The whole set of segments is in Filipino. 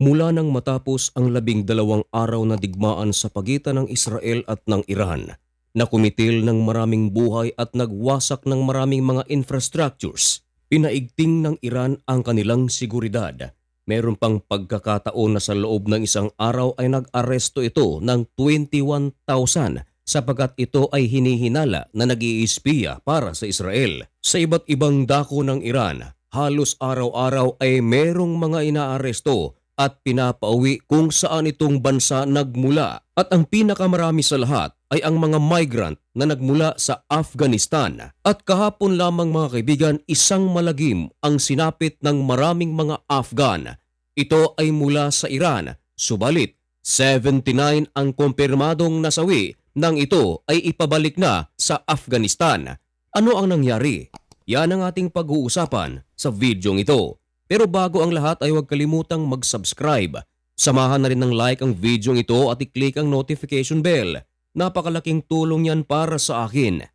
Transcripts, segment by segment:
Mula nang matapos ang labing dalawang araw na digmaan sa pagitan ng Israel at ng Iran, na kumitil ng maraming buhay at nagwasak ng maraming mga infrastructures, pinaigting ng Iran ang kanilang seguridad. Meron pang pagkakataon na sa loob ng isang araw ay nag-aresto ito ng 21,000 sapagkat ito ay hinihinala na nag-iispiya para sa Israel. Sa iba't ibang dako ng Iran, halos araw-araw ay merong mga inaaresto at pinapauwi kung saan itong bansa nagmula. At ang pinakamarami sa lahat ay ang mga migrant na nagmula sa Afghanistan. At kahapon lamang mga kaibigan, isang malagim ang sinapit ng maraming mga Afghan. Ito ay mula sa Iran. Subalit, 79 ang kumpirmadong nasawi nang ito ay ipabalik na sa Afghanistan. Ano ang nangyari? Yan ang ating pag-uusapan sa videong ito. Pero bago ang lahat ay huwag kalimutang mag-subscribe. Samahan na rin ng like ang videong ito at i-click ang notification bell. Napakalaking tulong yan para sa akin.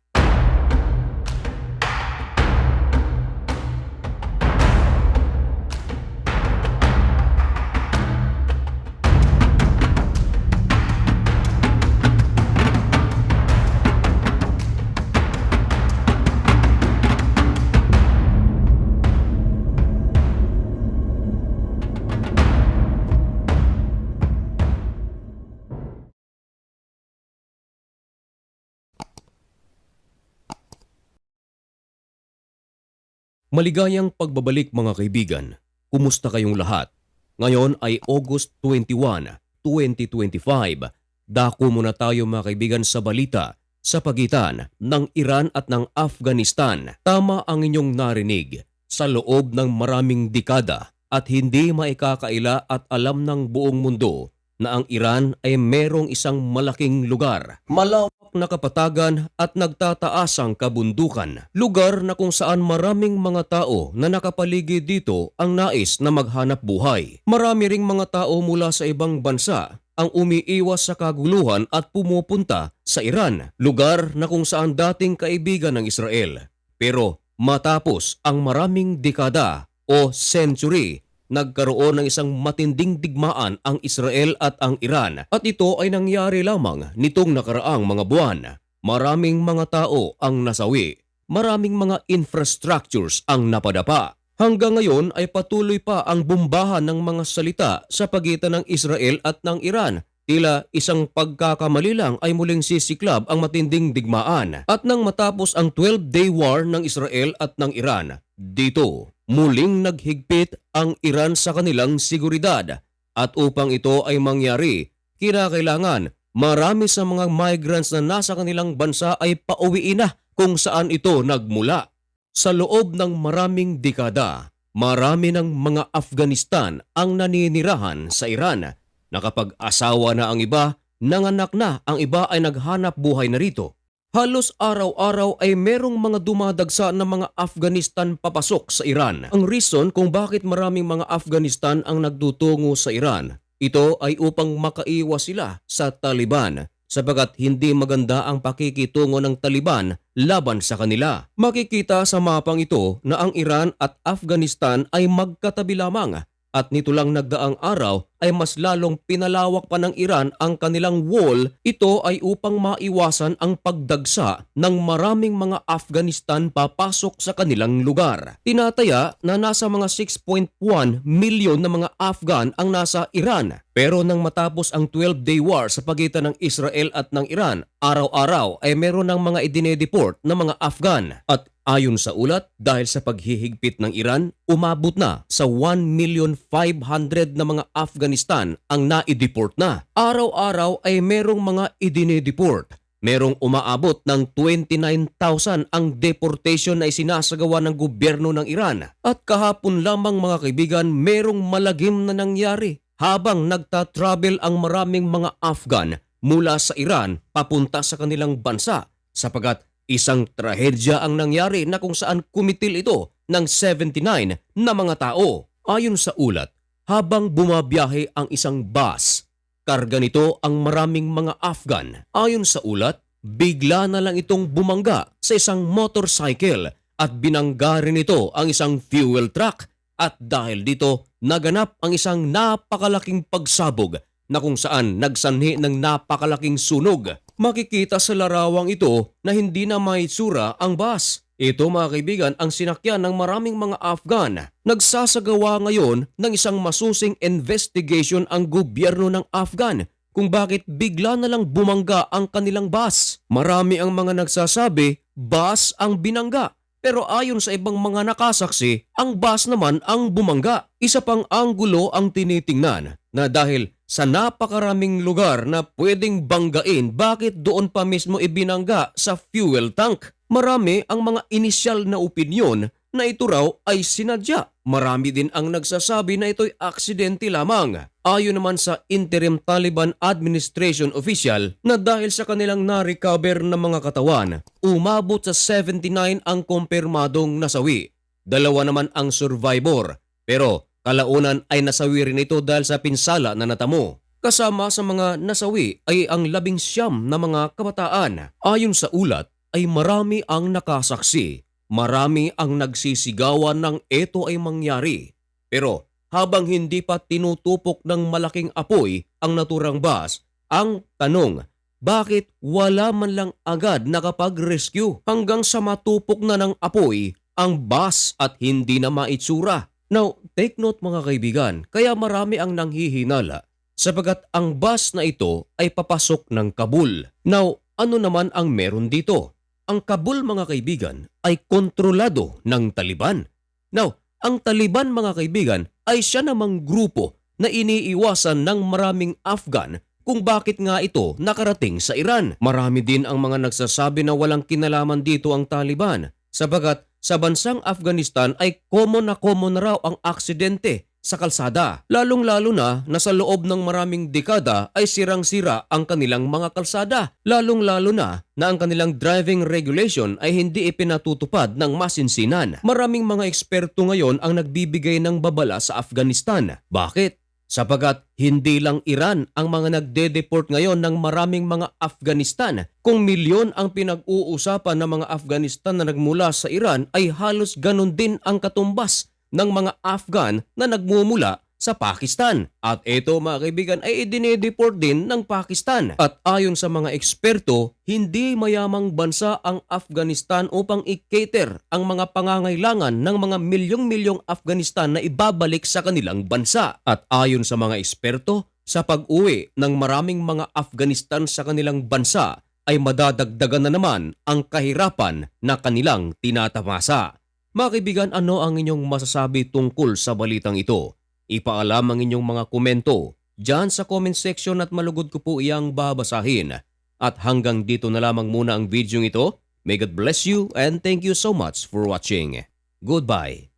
Maligayang pagbabalik mga kaibigan. Kumusta kayong lahat? Ngayon ay August 21, 2025. Dako muna tayo mga kaibigan sa balita sa pagitan ng Iran at ng Afghanistan. Tama ang inyong narinig sa loob ng maraming dekada at hindi maikakaila at alam ng buong mundo na ang Iran ay merong isang malaking lugar. Malawak na kapatagan at nagtataasang kabundukan. Lugar na kung saan maraming mga tao na nakapaligid dito ang nais na maghanap buhay. Marami ring mga tao mula sa ibang bansa ang umiiwas sa kaguluhan at pumupunta sa Iran, lugar na kung saan dating kaibigan ng Israel. Pero matapos ang maraming dekada o century, nagkaroon ng isang matinding digmaan ang Israel at ang Iran at ito ay nangyari lamang nitong nakaraang mga buwan. Maraming mga tao ang nasawi, maraming mga infrastructures ang napadapa. Hanggang ngayon ay patuloy pa ang bombahan ng mga salita sa pagitan ng Israel at ng Iran. Tila isang pagkakamali lang ay muling sisiklab ang matinding digmaan. At nang matapos ang 12-day war ng Israel at ng Iran, dito muling naghigpit ang Iran sa kanilang seguridad. At upang ito ay mangyari, kinakailangan marami sa mga migrants na nasa kanilang bansa ay pauwiin na kung saan ito nagmula. Sa loob ng maraming dekada, marami ng mga Afghanistan ang naninirahan sa Iran. Nakapag-asawa na ang iba, nanganak na ang iba ay naghanap buhay na rito. Halos araw-araw ay merong mga dumadagsa na mga Afghanistan papasok sa Iran. Ang reason kung bakit maraming mga Afghanistan ang nagtutungo sa Iran, ito ay upang makaiwas sila sa Taliban sapagat hindi maganda ang pakikitungo ng Taliban laban sa kanila. Makikita sa mapang ito na ang Iran at Afghanistan ay magkatabi lamang at nito lang nagdaang araw ay mas lalong pinalawak pa ng Iran ang kanilang wall. Ito ay upang maiwasan ang pagdagsa ng maraming mga Afghanistan papasok sa kanilang lugar. Tinataya na nasa mga 6.1 milyon na mga Afghan ang nasa Iran. Pero nang matapos ang 12-day war sa pagitan ng Israel at ng Iran, araw-araw ay meron ng mga idinedeport na mga Afghan. At Ayon sa ulat, dahil sa paghihigpit ng Iran, umabot na sa 1,500,000 na mga Afghanistan ang naideport na. Araw-araw ay merong mga idinedeport. Merong umaabot ng 29,000 ang deportation na isinasagawa ng gobyerno ng Iran. At kahapon lamang mga kaibigan, merong malagim na nangyari habang nagta-travel ang maraming mga Afghan mula sa Iran papunta sa kanilang bansa sapagat Isang trahedya ang nangyari na kung saan kumitil ito ng 79 na mga tao. Ayon sa ulat, habang bumabiyahe ang isang bus, karga nito ang maraming mga Afghan. Ayon sa ulat, bigla na lang itong bumangga sa isang motorcycle at binangga rin ito ang isang fuel truck. At dahil dito, naganap ang isang napakalaking pagsabog na kung saan nagsanhi ng napakalaking sunog. Makikita sa larawang ito na hindi na maitsura ang bus. Ito mga kaibigan ang sinakyan ng maraming mga Afghan. Nagsasagawa ngayon ng isang masusing investigation ang gobyerno ng Afghan kung bakit bigla na lang bumangga ang kanilang bus. Marami ang mga nagsasabi, bus ang binangga. Pero ayon sa ibang mga nakasaksi, ang bus naman ang bumangga. Isa pang anggulo ang tinitingnan na dahil sa napakaraming lugar na pwedeng banggain bakit doon pa mismo ibinangga sa fuel tank. Marami ang mga inisyal na opinyon na ito raw ay sinadya. Marami din ang nagsasabi na ito'y aksidente lamang. Ayon naman sa interim Taliban administration official na dahil sa kanilang na-recover na mga katawan, umabot sa 79 ang kumpirmadong nasawi. Dalawa naman ang survivor. Pero kalaunan ay nasawi rin ito dahil sa pinsala na natamo. Kasama sa mga nasawi ay ang labing siyam na mga kabataan. Ayon sa ulat ay marami ang nakasaksi. Marami ang nagsisigawan ng ito ay mangyari. Pero habang hindi pa tinutupok ng malaking apoy ang naturang bus, ang tanong, bakit wala man lang agad nakapag-rescue hanggang sa matupok na ng apoy ang bus at hindi na maitsura? Now, take note mga kaibigan, kaya marami ang nanghihinala sapagat ang bus na ito ay papasok ng Kabul. Now, ano naman ang meron dito? Ang Kabul mga kaibigan ay kontrolado ng Taliban. Now, ang Taliban mga kaibigan ay siya namang grupo na iniiwasan ng maraming Afghan kung bakit nga ito nakarating sa Iran. Marami din ang mga nagsasabi na walang kinalaman dito ang Taliban sabagat sa bansang Afghanistan ay common na common raw ang aksidente sa kalsada. Lalong-lalo na na sa loob ng maraming dekada ay sirang-sira ang kanilang mga kalsada. Lalong-lalo na na ang kanilang driving regulation ay hindi ipinatutupad ng masinsinan. Maraming mga eksperto ngayon ang nagbibigay ng babala sa Afghanistan. Bakit? Sapagat hindi lang Iran ang mga nagde-deport ngayon ng maraming mga Afghanistan. Kung milyon ang pinag-uusapan ng mga Afghanistan na nagmula sa Iran ay halos ganun din ang katumbas ng mga Afghan na nagmumula sa Pakistan. At ito mga kaibigan ay idinedeport din ng Pakistan. At ayon sa mga eksperto, hindi mayamang bansa ang Afghanistan upang i-cater ang mga pangangailangan ng mga milyong-milyong Afghanistan na ibabalik sa kanilang bansa. At ayon sa mga eksperto, sa pag-uwi ng maraming mga Afghanistan sa kanilang bansa ay madadagdagan na naman ang kahirapan na kanilang tinatamasa. Mga kaibigan, ano ang inyong masasabi tungkol sa balitang ito? Ipaalam ang inyong mga komento dyan sa comment section at malugod ko po iyang babasahin. At hanggang dito na lamang muna ang video ito. May God bless you and thank you so much for watching. Goodbye.